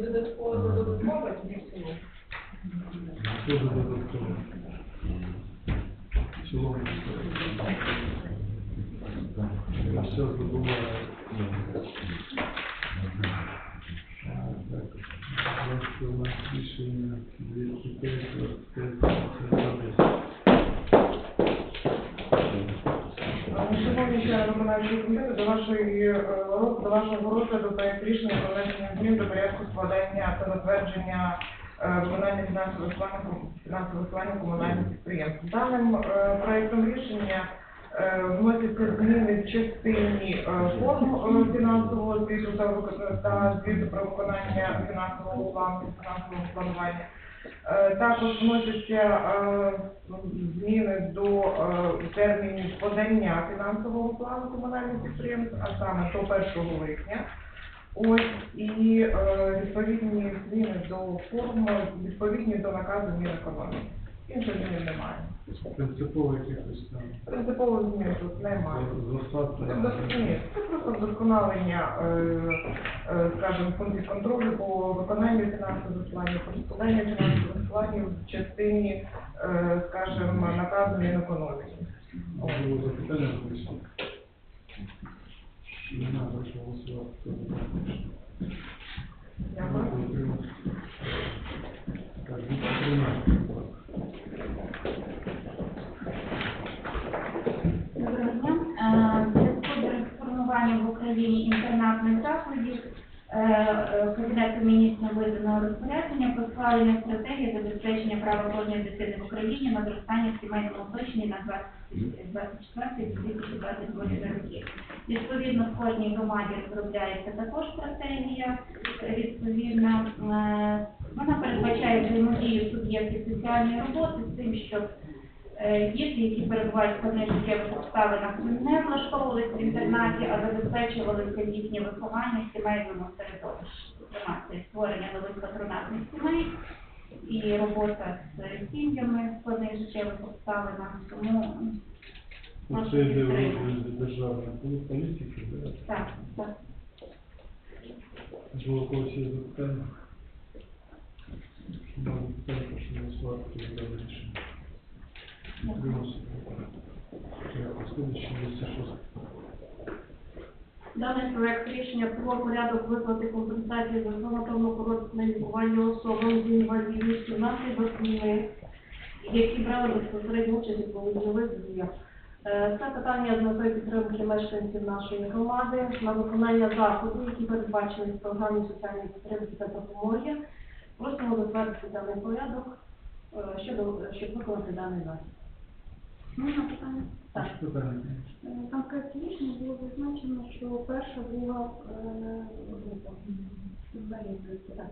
Додатково додатково тоді в цілому. Дуже додатково. В цілому. Все забуває. Так, у нас рішення 205, вашого розгляду проект рішення про внесення змін до порядку складання та затвердження е, виконання фінансових планів фінансових планів комунальних підприємств. Даним е, проектом рішення е, вносяться зміни в частині е, форм е, фінансового звіту та звіту про виконання фінансового плану фінансового планування. Е, Також вносяться е, зміни до е, термінів подання фінансового плану комунальних підприємств, а саме до 1 липня. Ось і відповідні зміни до форми, відповідні до наказу Мінекономіки. Інших змін немає. Принципово якихось там Принципових змін тут немає. Ні, це просто вдосконалення, е, е, скажімо, функцій контролю по виконанню фінансових планів, по складанню фінансових планів в частині, е, скажімо, наказу Мінекономіки. От. Можливо, запитання колись? Нема, прошу голосувати. Дякую. Так, реформуванням інтернатних закладів е, е, Кабінетом міністрів виданого розпорядження про схвалення стратегії забезпечення права кожної дитини в Україні на зростання сімейного оточення на 2024-2022 роки. Відповідно, в кожній громаді розробляється також стратегія відповідна. Е, Вона передбачає взаємодію суб'єктів соціальної роботи з тим, щоб Діти, які перебувають в складних життєвих обставинах, не влаштовувалися в інтернаті, а забезпечувалися їхнє виховання в сімейному середовищі. Зокрема, це створення нових патронатних сімей і робота з сім'ями в складних життєвих обставинах. Тому Це йде в державної політики? Так, так. Можливо, когось є запитання? Немає запитань, прошу голосувати, хто за дане рішення. Утримався. Дякую. Слідуючий 206. Даний проект рішення про порядок виплати компенсації за стоматологічне лікування особам з інвалідністю внаслідок війни, які брали безпосередню участь у бойових діях. Е, Це питання з метою підтримки мешканців нашої громади на виконання заходів, які передбачені в програмі соціальної підтримки та допомоги. Просимо затвердити даний порядок е, щоб виконати даний захід. Можна питання? Так. Е, Там рішення було зазначено, що перша друга е, група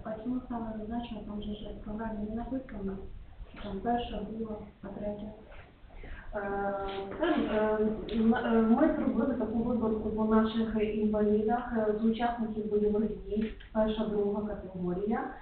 а чому саме зазначено, там же ж в програмі не написано, що там перша, друга, а третя. Е, Ми зробили таку виборку по наших інвалідах з учасників бойових дій, перша, друга категорія.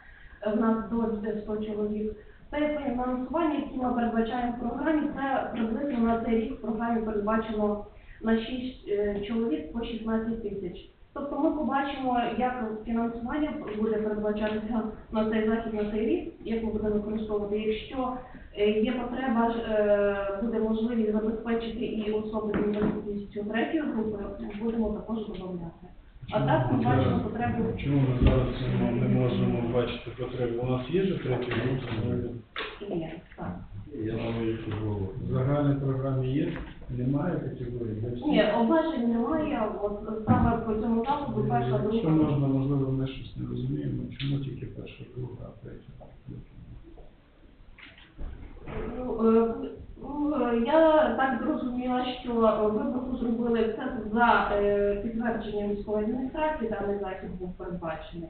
Е, В нас до 100 чоловік. Це фінансування, яке ми передбачаємо в програмі, це приблизно на цей рік в програмі передбачено на 6 чоловік по 16 тисяч. Тобто ми побачимо, як фінансування буде передбачатися на цей захід на цей рік, як ми будемо використовувати. Якщо е, є потреба, е, буде можливість забезпечити і особи з інвалідністю третьої групи, будемо також додавати. А так ми бачимо потребу. Чому ми зараз не можемо бачити потребу? У нас є же третій група? Ні, так. Я думаю, що в загальній програмі є, немає категорії для всіх. Ні, обмежень немає, от саме по цьому заходу перша Якщо друга. можна, можливо, ми щось не розуміємо, чому тільки перша, друга, а третя? Е, ну, е, Я так зрозуміла, що е, зробили це за е, підтвердженням військової адміністрації, даний захід був передбачений.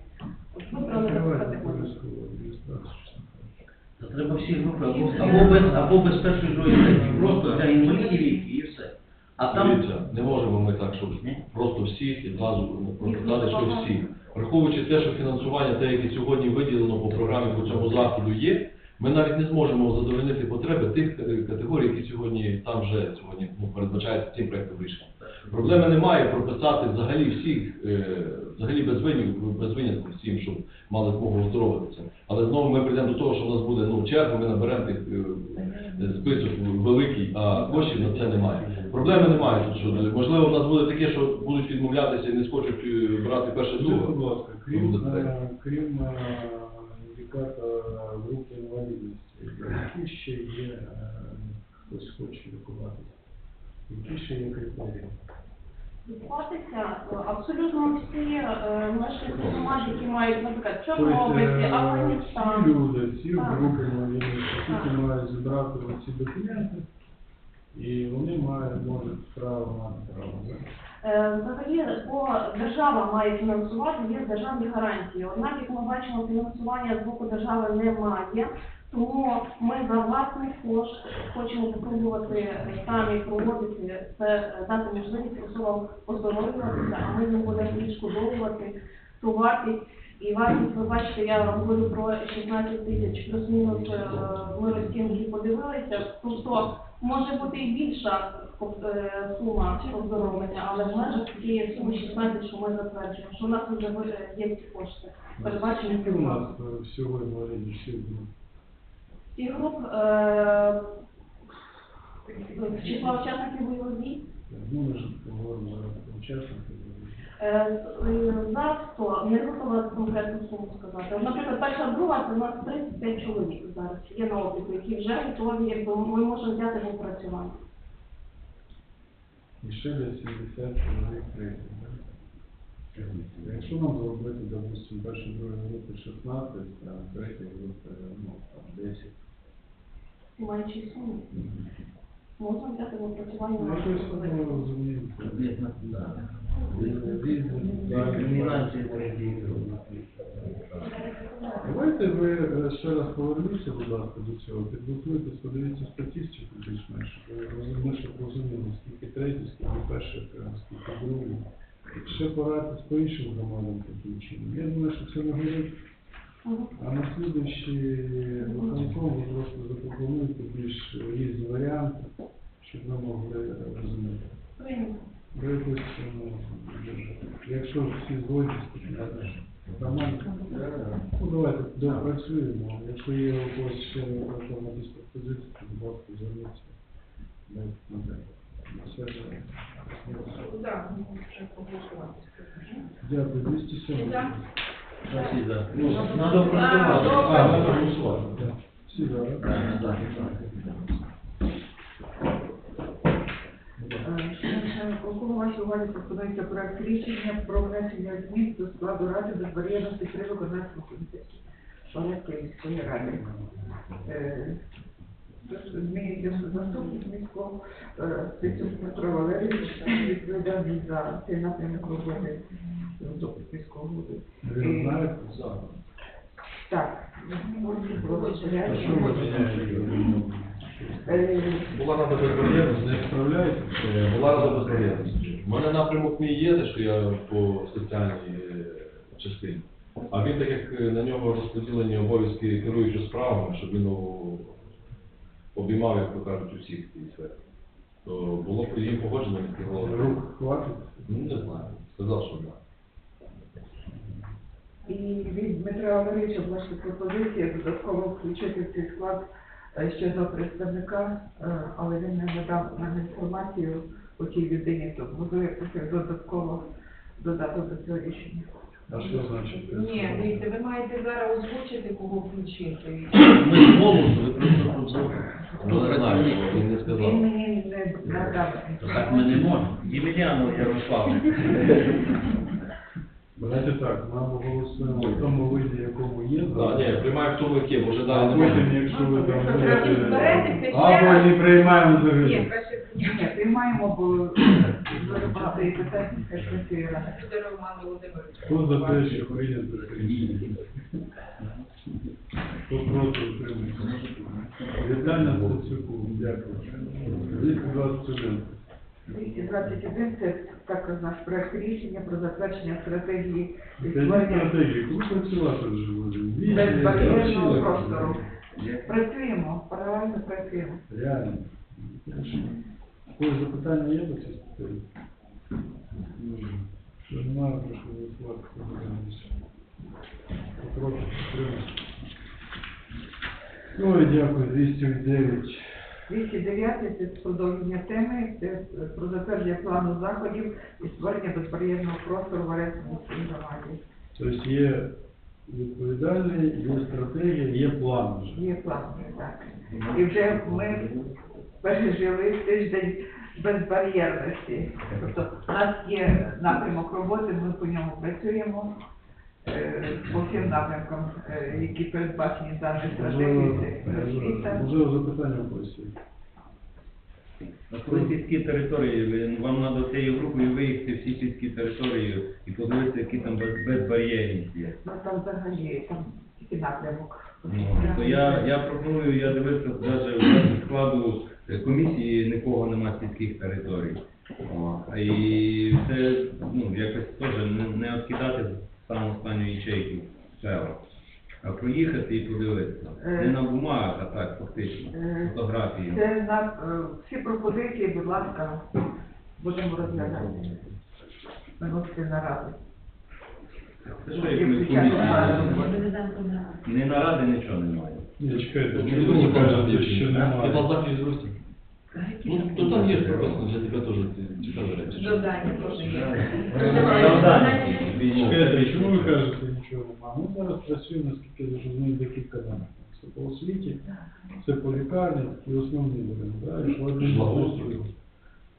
От Вибрали таку категорію. Та треба всі групи, або, без, або без першої другої. Просто для інвалідів і, все. А там Дивіться, не можемо ми так, щоб просто всіх і зразу прописати, що всі. Враховуючи те, що фінансування, те, яке сьогодні виділено по програмі по цьому заходу є, ми навіть не зможемо задовольнити потреби тих е, категорій, які сьогодні там вже сьогодні ну, передбачаються цим проектом рішення. Проблеми немає прописати взагалі всіх, е, взагалі без винятку, без винятку всім, щоб мали змогу оздоровитися. Але знову ми прийдемо до того, що в нас буде ну, черга, ми наберемо тих е, список великий, а коштів на це немає. Проблеми немає тут, що можливо в нас буде таке, що будуть відмовлятися і не схочуть брати перше будь друге. крім, крім е, індикатора групи інвалідності, які ще є, е, хтось хоче лікуватися? Які ще є критерії? Лікуватися е, абсолютно всі е, мешканці громад, які мають, наприклад, Тобто, Чорнобильці, е, всі люди, всі групи інвалідності, Так. мають зібрати ці документи, і вони мають, можуть право мати право. Е, Взагалі, бо держава має фінансувати, є державні гарантії. Однак, як ми бачимо, фінансування з боку держави немає. Тому ми за власний кошт хочемо спробувати самі проводити це, е, дати можливість особам оздоровлюватися, а ми не будемо відшкодовувати ту вартість. І вартість, ви бачите, я говорю про 16 тисяч, плюс-мінус е, ми розцінки подивилися. Тобто може бути і більша е, сума оздоровлення, але в межах цієї суми 16, що ми затверджуємо, що у нас вже є ці кошти. Передбачені Скільки у нас е, всього інвалідів всіх груп? Е, числа учасників бойових дій. Ну, ми ж поговоримо зараз про учасників. Е, Зараз то не готова конкретну суму сказати. Наприклад, перша друга це у нас 35 чоловік зараз є на обліку, які вже готові, якби ми можемо взяти в опрацювання. І ще десь 70 чоловік да? Якщо нам зробити, допустим, перші другі групи 16, а третя група, ну, там 10. Менші суми. Ну, Давайте ви е, ще раз поверніться, будь ласка, до цього, підготуйтесь, подивіться статистику більш-менш, ви розуміли, щоб розуміли, скільки третій, скільки перших, е, скільки других. Ще порадитись по іншим громадам таким чином. Я думаю, що це. Мгм. А на слідуючий виконком ви просто запропонуєте більш різні варіанти, щоб ми могли розуміти. Ви якось, ну, якщо всі згодні, нормально. Ну, давайте допрацюємо. Якщо є у когось ще на диспозиції, то, будь ласка, зверніться. Дайте на те. Все. Дякую, 207. Всі за. Ну, надо працювати. А, треба голосувати. Всі за, так? Так, так. Шановні прокурор, вашій увазі пропонується проект рішення про внесення змін до складу ради безбар'єрності при виконавчому комітеті Шалецької міської ради. Змінюється заступник міського е, Стецюк Дмитро Валерійович, відповідальний за цей напрямок роботи заступник міського голови. Так? Е, Була рада безбар'єрності. Не справляєте? Е, Була рада безбар'єрності. У мене напрямок мій є, те, що я по соціальній частині. А він, так як на нього розподілені обов'язки керуючи справами, щоб він обіймав, як то кажуть, усіх в цій сфері. То було б їм погоджено міський голова. Рук хватить? Ну, не знаю. Сказав, що так. І від Дмитра Валерійовича ще пропозиція додатково включити в цей склад ще до представника, е, але він не надав нам інформацію по тій людині, то можливо я просив додатково додати до цього рішення. А що значить? Ні, дивіться, ви маєте зараз озвучити, кого включити. Ми з голосу, ви просто тут. Ну, не знаю, він не сказав. Він мені не надав. Так ми не можемо. Ємельянов Ярослав. Давайте так, або голосуємо в тому виді, якому є Да, зараз. ні, приймаю в тому, яке, А далі потім, немає. якщо ви там Якщо будете... треба ще Або раз. не приймаємо Ні, взагалі. краще Ні, приймаємо, бо дуже багато і працює рада. Роман Володимирович. Хто за те, що прийнято рішення? Хто проти утримується? Вітання Стецюку, дякую. 221. 221 це також наш проект рішення про затвердження стратегії Це не відтворення стратегія, кому працювати вже будемо? Вісім, безбар'єрного простору. Працюємо, паралельно працюємо. Реально. Якщо Якісь запитання є до цієї статті? Що немає, прошу голосувати. Прошу підтримати. Ой, дякую, 209. 209 – це продовження теми, це про затвердження плану заходів і створення безперервного простору в Арестовській громаді. Тобто є відповідальний, є стратегія, є план вже. Є план, так. І вже ми пережили тиждень безбар'єрності. Тобто у нас є напрямок роботи, ми по ньому працюємо. е, По всім напрямкам, е, які передбачені даною стратегією, Можливо, освіта. можливо, запитання в. На коли сільські території, вам треба цією групою виїхати всі сільські території і подивитися, які там без, безбар'єрність є. Ну там взагалі там тільки напрямок. Ну, то я, я пропоную, я дивився навіть складу е, комісії нікого нема з сільських територій. О, І це ну, якось теж не, не відкидати саму останню ячейку села, а проїхати і подивитися. Не на бумагах, а так фактично. Е, Фотографії. Це на е, всі пропозиції, будь ласка, будемо розглядати. Виносити на раду. Це що як ми в комісії? Не наради нічого немає. Ні, чекайте, Ну, чому ви кажете, що Это немає? завтра из Русти. Ну, то там есть прописано, для тебя тоже цікаві речі. Додання теж є. Чекайте, чому ви кажете нічого немає? Ми зараз працюємо, наскільки я зрозумів, декілька даних. Це по освіті, це по лікарні і основні беремо, да, і по адміністрації.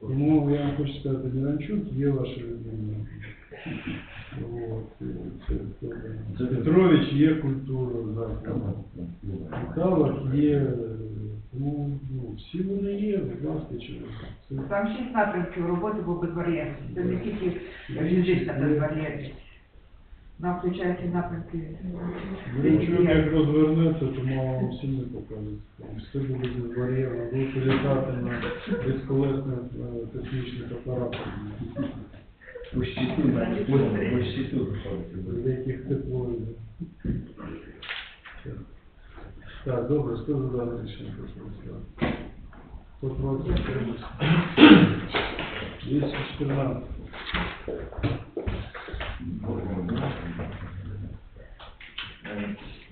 Тому я вам хочу сказати, Міранчук є і це, це, Петрович є культура заклад. Михайлов є, е, ну, ну, всі вони є, будь ласка, через це. Там шість напрямків роботи по безбар'єрності. Це не тільки фізична безбар'єрність. Нам включаються напрямки. Міранчук як розвернеться, то мало вам всім не покажуть. Все буде безбар'єрно, будете літати на безколесних е, космічних апаратах, По щиту, по щиту заходиться. з яких тепло йде. Так, добре, хто за дане рішення прошу голосувати? Хто проти? Утримався? 214.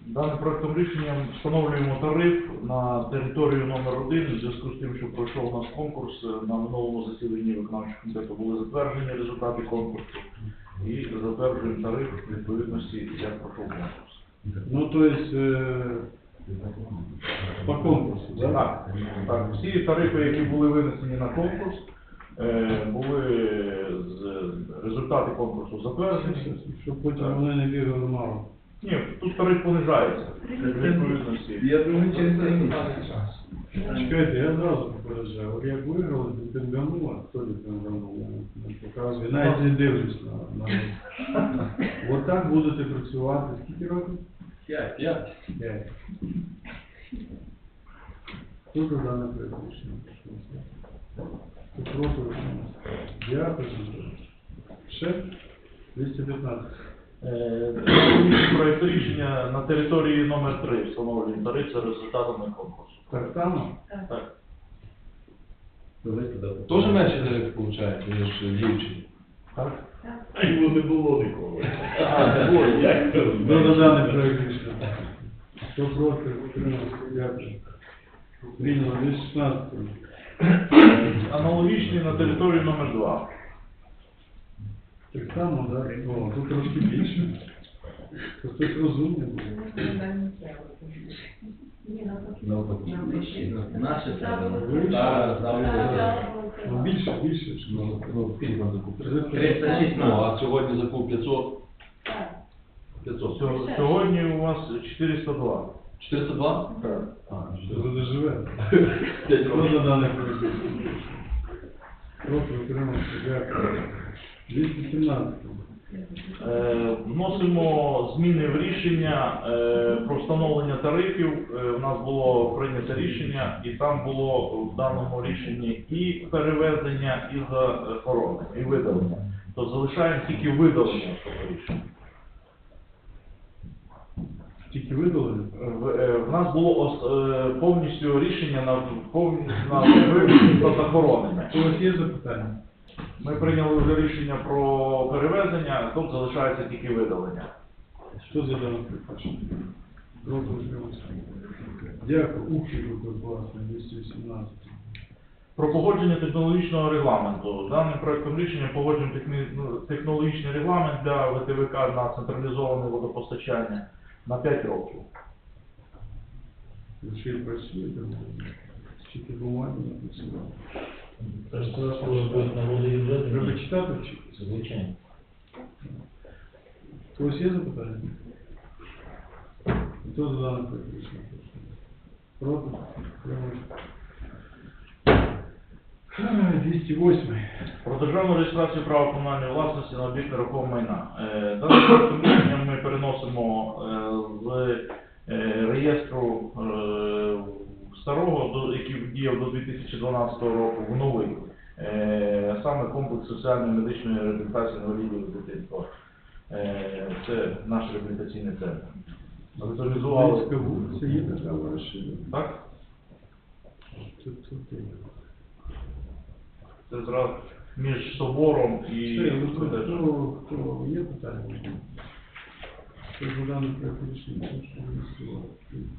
Даним проектом рішенням встановлюємо тариф на територію номер 1 у зв'язку з тим, що пройшов у нас конкурс е, на минулому засіданні виконавчого комітету були затверджені результати конкурсу і затверджуємо тариф в відповідності, як пройшов конкурс. Ну, то есть, э, по конкурсу, да? Так, так, всі тарифи, які були винесені на конкурс, е, були з результати конкурсу затверджені. Щоб потім вони не бігали мало. Ні, тут тариф понижається. Я думаю, через місяць. Чекайте, я одразу попереджаю. От як виграли, то пінганула, хто я не показую. Навіть не дивлюсь на, на От так будете працювати. Скільки років? П'ять. П'ять. П'ять. Хто за дане? Дякую. Ще? 215. Е, рішення на території номер 3 встановлюємо тариф за результатами конкурсу. Так само? Так. Тоже менше тариф получаєте, ніж дівчині. Так? А його не було ніколи. А, ой, як це Хто за дане проект рішення? Хто проти? Утримався? Дякую. Прийняло 216. Аналогічний на території номер 2 Так само, так? Да? О, тут трошки більше. То хтось розумний був. Наше. Ну, більше, більше. ж. Ну, ну, скільки нам закупили? 316. Ну, а сьогодні закуп 500. 500. Сьо- Сьогодні у вас 402. 402? Так. А, Що років. за дане проект рішення? Проти утримався? 217. Е, Вносимо зміни в рішення е, про встановлення тарифів. Е, У нас було прийнято рішення, і там було в даному рішенні і перевезення, і захорони, і видалення. То залишаємо тільки видалення цього рішення. Тільки видалили? В, е, нас було е, повністю рішення на на вивезення та захоронення. У вас є запитання? Ми прийняли вже рішення про перевезення, тут залишається тільки видалення. Що за дане припрошення? Проти утримався. Дякую. Ух, який 218. Про погодження технологічного регламенту. Даним проектом рішення погоджуємо ну, технологічний регламент для ВТВК на централізоване водопостачання на 5 років. Ви ще й стільки бумаги написано. Та ж це коли будуть на воді Треба читати вчитися. Звичайно. Когось є запитання? Хто за дане проект? Проти? Утримався. 208. Про державну реєстрацію права комунальної власності на об'єкт нерухомого майна. Е, Даним рішення ми переносимо е, з е, реєстру старого, який діяв до 2012 року, в новий. Саме комплекс соціальної медичної реабілітації інвалідів дитинства. Е, Це наш реабілітаційний центр. Львівська вулиця є така ваша? Так? Тут, тут, тут. Це зразу між собором і є питання? Хто за даний проект рішення, прошу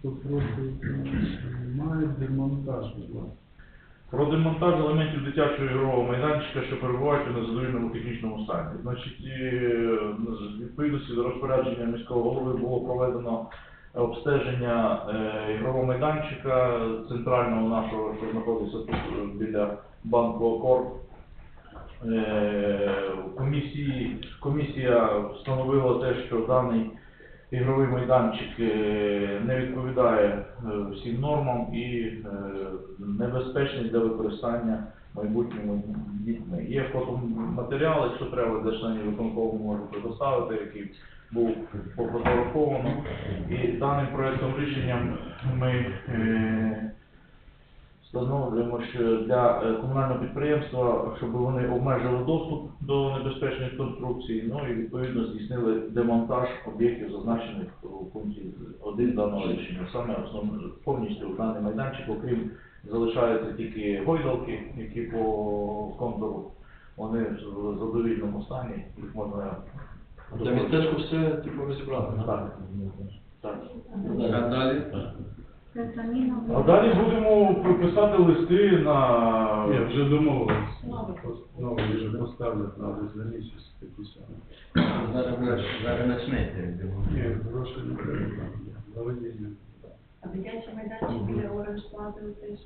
голосувати. Хто немає демонтаж, будь ласка. Про демонтаж елементів дитячого ігрового майданчика, що перебувають у незадовільному технічному стані. Значить, е, відповідності до розпорядження міського голови було проведено обстеження е, ігрового майданчика центрального нашого, що знаходиться тут е, біля банку Акорд. Е, Комісії, комісія встановила те, що даний ігровий майданчик е, не відповідає е, всім нормам і е, небезпечний для використання майбутніми дітьми. Є фотоматеріал, якщо треба для членів виконкому можу предоставити, який був пофотографовано. І даним проектом рішенням ми встановлюємо, що для е, комунального підприємства, щоб вони обмежили доступ до небезпечних конструкцій, ну і відповідно здійснили демонтаж об'єктів, зазначених у пункті 1 даного рішення. Саме основне повністю даний майданчик, окрім залишаються тільки гойдалки, які по контуру, вони в задовільному стані, їх можна Для містечку все типу розібрати. так. так. А далі? А далі будемо писати листи на Ні, вже домовились. Новий вже поставлять, треба за місяць такі самі. Зараз, почнете. Ні, гроші не треба, заведення. А дитячий майданчик біля Оранж Плази теж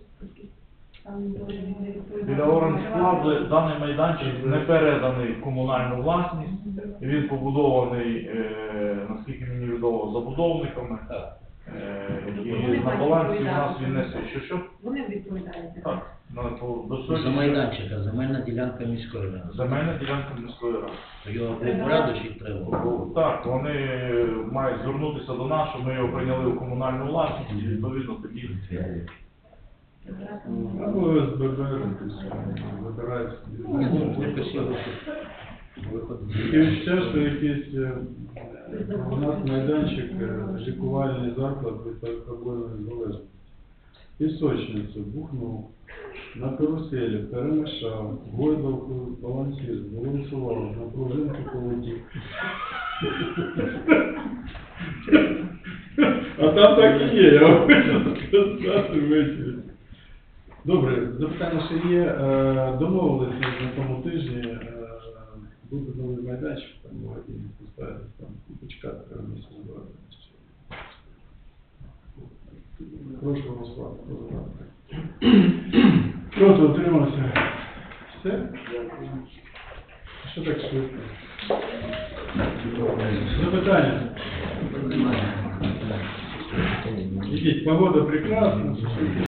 там дуже не відповідає. Біля Оранж Плази даний майданчик не переданий в комунальну власність. Він побудований, е, наскільки мені відомо, забудовниками. І на балансі у нас він несе. Що що? Вони відповідають. Так, на, по- до За сьогодні майданчика, земельна ділянка міської ради. земельна ділянка міської ради. Його припорядочить треба. Так, вони мають звернутися до нас, щоб ми його прийняли в комунальну власність і відповідно тоді. Або СББ, вибирають. Ні, ну, якось його Таке відчуття, що якийсь е, у нас майданчик, е, лікувальний заклад від алкогольної залежності. Пісочницю бухнув, на каруселі перемішав, гойдалку балансір, балансував, на пружинку полетів. А там так і є, я хочу сказати. Добре, запитання ще є. Е, Домовилися на тому тижні. е, новий майданчик, там магазин поставити, там почекати місяць два. Прошу голосувати. Проти утримався. Все? Що так швидко? Запитання? Ідіть, погода прекрасна.